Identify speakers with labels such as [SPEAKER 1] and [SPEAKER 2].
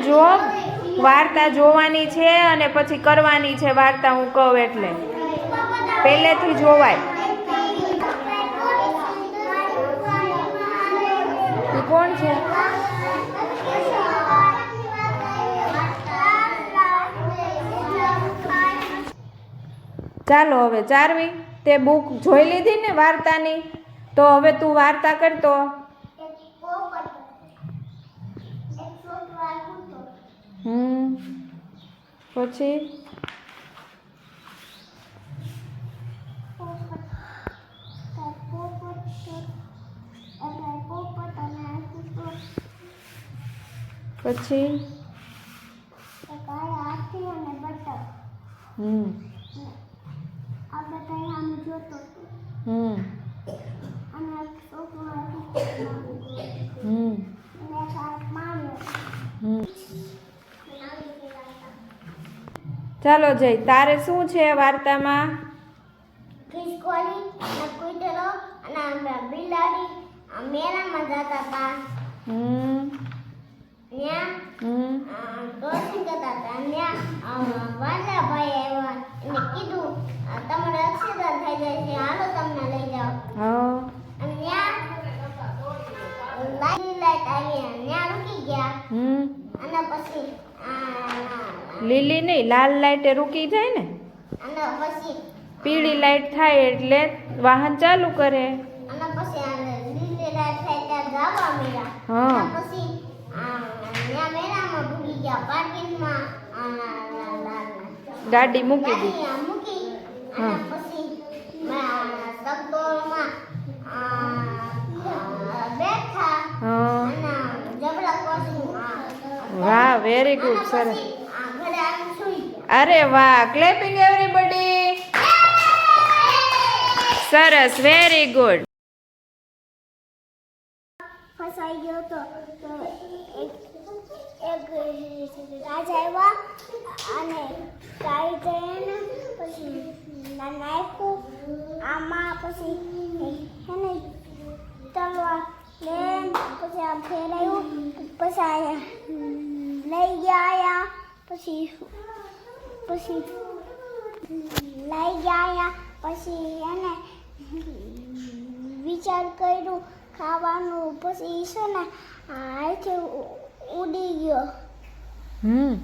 [SPEAKER 1] જો વાર્તા જોવાની છે અને પછી કરવાની છે વાર્તા હું કહું એટલે. પહેલેથી જોવાય. કોણ છે? ચાલો હવે ચારવી તે બુક જોઈ લીધી ને વાર્તાની? તો હવે તું વાર્તા કરતો હમ. પછી? પછી? હમ. હમ. ચાલો જય. તારે શું છે વાર્તામાં?
[SPEAKER 2] ખિસકોલી અને કૂતરો અને આ બિલાડી મેળામાં જતા હતા.
[SPEAKER 1] હમ.
[SPEAKER 2] ત્યાં
[SPEAKER 1] હમ.
[SPEAKER 2] ક્રોસિંગ કરતા હતા. ત્યાં વાંદરાભાઈ આવ્યા. એને કીધું તમારે એક્સિડન્ટ થઈ જાય છે. હાલો તમને લઈ જાઓ.
[SPEAKER 1] હા.
[SPEAKER 2] અને ત્યાં લાઈટ આવી. ત્યાં રૂકી ગયા.
[SPEAKER 1] હમ. લીલી નહીં લાલ લાઈટે રૂકી જાય ને? પીળી લાઈટ થાય એટલે વાહન ચાલુ કરે. હા. ગાડી મૂકી દીધી. હા. વાહ વેરી ગુડ સરસ અરે વાહ ક્લેપિંગ એવરીબડી સરસ વેરી ગુડ
[SPEAKER 2] ફસાઈ ગયો તો તો એક એક રાજા આવ્યા અને જઈને પછી નાખ્યું આમાં પછી હે ને તલવાર પછી આમ ફેરાયું પછી લઈ ગયા, પછી પછી લઈ ગયા, પછી એને વિચાર કર્યું ખાવાનું, પછી છે ને હાથે ઉડી ગયો.
[SPEAKER 1] હમ.